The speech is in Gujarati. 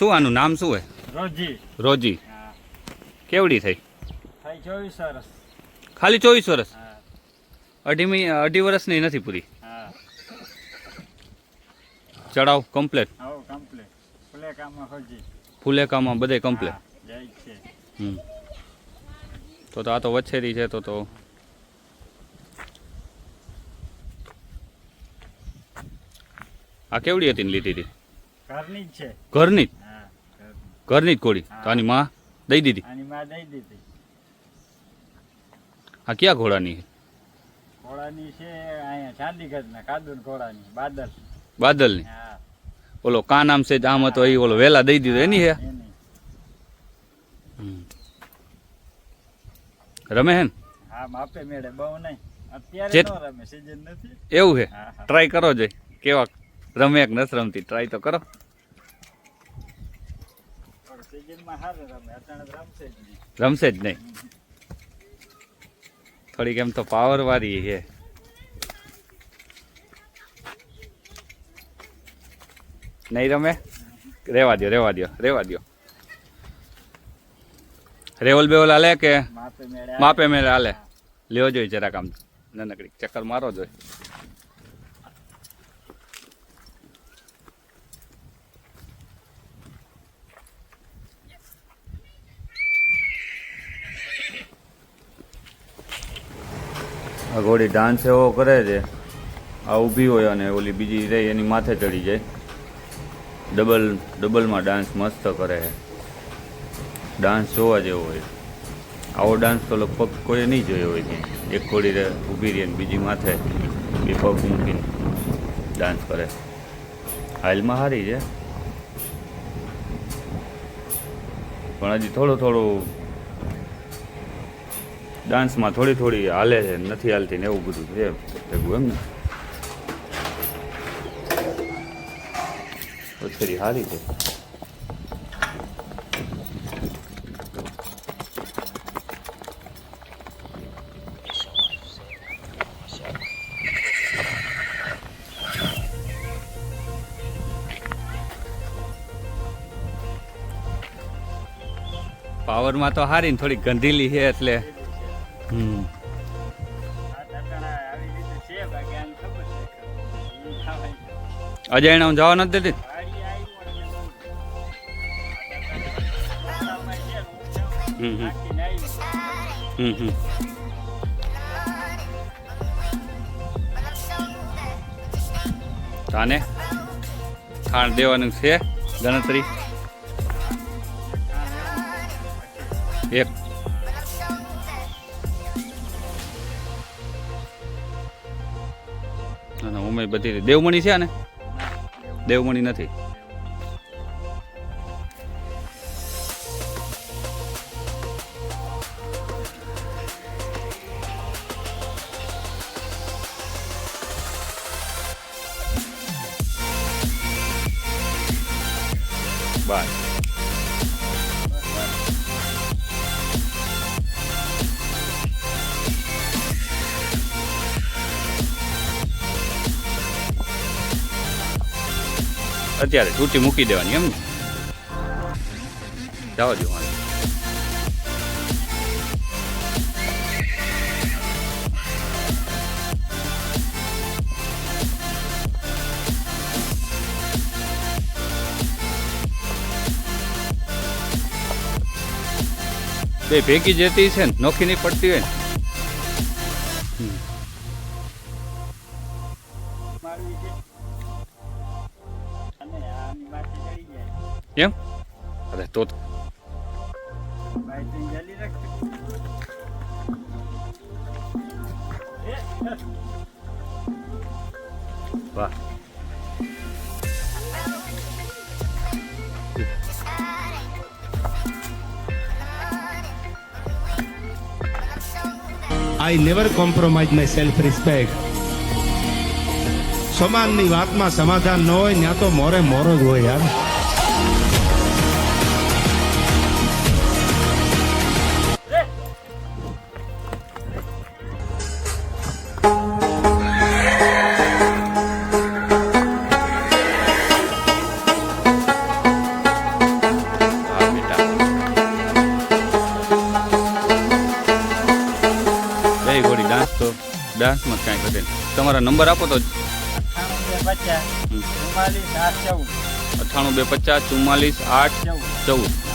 શું આનું નામ શું હે રોજી. રોજી. કેવડી થઈ? થઈ ચોવીસ વર્ષ ખાલી ચોવીસ વર્ષ અઢી અઢી વર્ષની નથી પૂરી? ચડાવ કમ્પ્લેટ ફુલેકામાં બધે કમ્પ્લેટ જાય છે. હમ. તો તો આ તો વચ્છેરી છે તો તો. આ કેવડી હતી લીધી હતી ઘરની જ છે. ઘરની જ? ઘરની. જ કોળી. તો આની માં દઈ દીધી. આની માં દઈ દીધી. આ ક્યાં ઘોડાની છે? ઘોડાની છે અહીંયા ચાંદીગઢના કાદુર ઘોડાની બાદલ. બાદલની? ઓલો કા નામ છે આમ હતો એ ઓલો વેલા દઈ દીધો એની હે. રમે હે ને? હા માપે મેળે બહુ નહીં. અત્યારે નો રમે સીઝન નથી. એવું હા ટ્રાય કરો જોઈ. કેવા રમે કે નથી રમતી? ટ્રાય તો કરો પણ સીઝનમાં સારું રમે અચાનક રમશે જ નહીં. થોડીક એમ તો પાવર વાળી છે. નહીં રમે? રેવા દો રેવા દો રેવા દો રેવલ બેવલ હાલે કે માપે મેળે હાલે. લેવો જોઈએ જરાક આમ નાનકડી ચક્કર મારો જોઈએ ઘોડી ડાન્સ એવો કરે છે. આ ઊભી હોય અને ઓલી બીજી રહી, એની માથે ચડી જાય. ડબલ, ડબલમાં ડાન્સ મસ્ત કરે છે. ડાન્સ જોવા જેવો હોય. આવો ડાન્સ તો લગભગ કોઈએ નહીં જોયો હોય ક્યાંય. એક ઘોડી રહે, ઊભી રહી અને બીજી માથે બે પગ મૂકીને ડાન્સ કરે. હાલમાં સારી છે. પણ હજી થોડું થોડું ડાન્સમાં થોડી થોડી હાલે છે, નથી હાલતી ને એવું બધું છે ભેગું એમ ને. ઓછરી સારી છે. પાવરમાં તો હારી ને થોડી ગંધીલી છે એટલે હમ. છે. અજાયણા જવા નથી દેતી? તાને? ખાણ દેવાનું છે ગણતરી. એક. બધી દેવમણી છે ને દેવમણી નથી. બાય. અત્યારે છૂટી મૂકી દેવાની એમ ને. જવા દો બે ભેગી જતી છે ને, નોખી નહીં પડતી હોય ને. જાય. કેમ અરે તો તો બાઈકને જલી રાખજો. એ, વાહ I never compromise my self respect સમાનની વાતમાં સમાધાન ન હોય ત્યાં તો મોરે મોરો જ હોય યાર એ ઘોડી ડાન્સ તો તમારા નંબર આપો તો અઠ્ઠાણું પચાસ ચુમ્માલીસ આઠ ચૌદ. અઠ્ઠાણું બે પચાસ ચુમ્માલીસ આઠ ચૌદ.